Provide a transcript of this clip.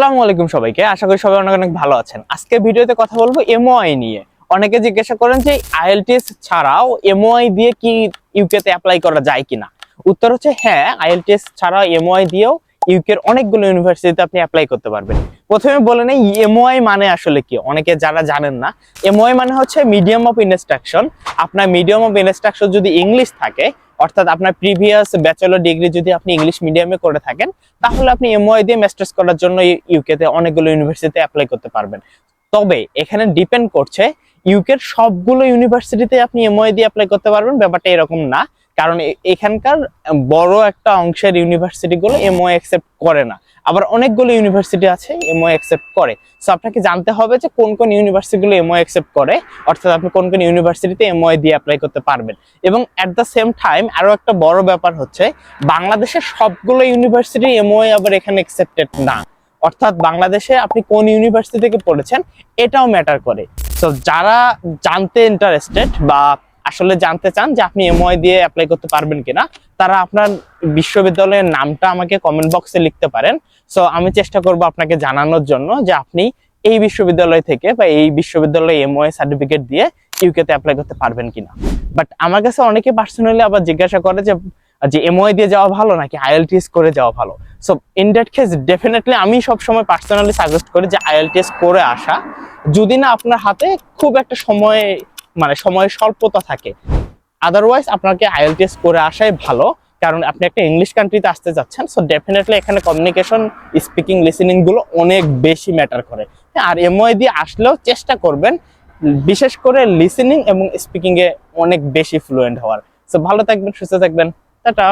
আসসালামু আলাইকুম সবাইকে। আশা করি সবাই অনেক অনেক ভালো আছেন। আজকে ভিডিওতে কথা বলব এমওআই নিয়ে। অনেকে জিজ্ঞাসা করেন যে আইএলটিএস ছাড়াও এমওআই দিয়ে কি ইউকে তে অ্যাপ্লাই করা যায় কিনা? উত্তর হচ্ছে হ্যাঁ আইএলটিএস ছাড়াও এমওআই দিয়েও ইউকের অনেকগুলো ইউনিভার্সিটিতে আপনি অ্যাপ্লাই করতে পারবেন। প্রথমে বলে নেই এমওআই মানে আসলে কি? অনেকে যারা জানেন না এমওআই মানে হচ্ছে মিডিয়াম অফ ইনস্ট্রাকশন আপনার মিডিয়াম অফ ইনস্ট্রাকশন যদি ইংলিশ থাকে অর্থাৎ আপনার প্রিভিয়াস ব্যাচেলর ডিগ্রি যদি আপনি ইংলিশ মিডিয়ামে করে থাকেন, তাহলে আপনি এমওয়াই দিয়ে মাস্টার্স করার জন্য ইউকে তে অনেকগুলো ইউনিভার্সিটিতে অ্যাপ্লাই করতে পারবেন। তবে এখানে ডিপেন্ড করছে ইউকের সবগুলো ইউনিভার্সিটিতে আপনি এমওয়াই দিয়ে অ্যাপ্লাই করতে পারবেন, ব্যাপারটা এরকম না। কারণ এখানকার বড় একটা অংশের ইউনিভার্সিটিগুলো এমওয়াই অ্যাকসেপ্ট করে না। আবার অনেকগুলো ইউনিভার্সিটি আছে এমওআই অ্যাকসেপ্ট করে। সো আপনাকে জানতে হবে যে কোন কোন ইউনিভার্সিটি গুলো এমওআই অ্যাকসেপ্ট করে, অর্থাৎ আপনি কোন কোন ইউনিভার্সিটিতে এমওআই দিয়ে অ্যাপ্লাই করতে পারবেন। এবং অ্যাট দ্য সেম টাইম আরও একটা বড় ব্যাপার হচ্ছে, বাংলাদেশের সবগুলো ইউনিভার্সিটি এমওআই আবার এখানে অ্যাকসেপ্টেড না। অর্থাৎ বাংলাদেশে আপনি কোন ইউনিভার্সিটি থেকে পড়েছেন, এটাও ম্যাটার করে। তো যারা জানতে ইন্টারেস্টেড বা আসলে জানতে চান যে আপনি এমওআই দিয়ে অ্যাপ্লাই করতে পারবেন কিনা, তারা আপনার বিশ্ববিদ্যালয়ের নামটা আমাকে কমেন্ট বক্সে লিখতে পারেন। সো আমি চেষ্টা করব আপনাকে জানানোর জন্য যে আপনি এই বিশ্ববিদ্যালয় থেকে বা এই বিশ্ববিদ্যালয়ে এমওআই সার্টিফিকেট দিয়ে ইউকে তে অ্যাপ্লাই করতে পারবেন কিনা। বাট আমার কাছে অনেকে পার্সোনালি আবার জিজ্ঞাসা করে যে যে এমওআই দিয়ে যাওয়া ভালো নাকি আইএলটিএস করে যাওয়া ভালো? So in that case definitely আমি সবসময় পার্সোনালি সাজেস্ট করি যে আইএলটিএস করে আসা। যদি না আপনার হাতে, খুব একটা সময় মানে সময়ের স্বল্পতা থাকে। আদারওয়াইজ আপনাকে আইএলটিএস করে আসাই ভালো, কারণ আপনি একটা ইংলিশ কান্ট্রিতে আসতে যাচ্ছেন সো ডেফিনেটলি এখানে কমিউনিকেশন স্পিকিং লিসেনিংগুলো অনেক বেশি ম্যাটার করে। আর এমওয়াই দিয়ে আসলেও চেষ্টা করবেন, বিশেষ করে লিসেনিং এবং স্পিকিং এ অনেক বেশি ফ্লুয়েন্ট হওয়ার। সো ভালো থাকবেন, সুস্থ থাকবেন, টাটা।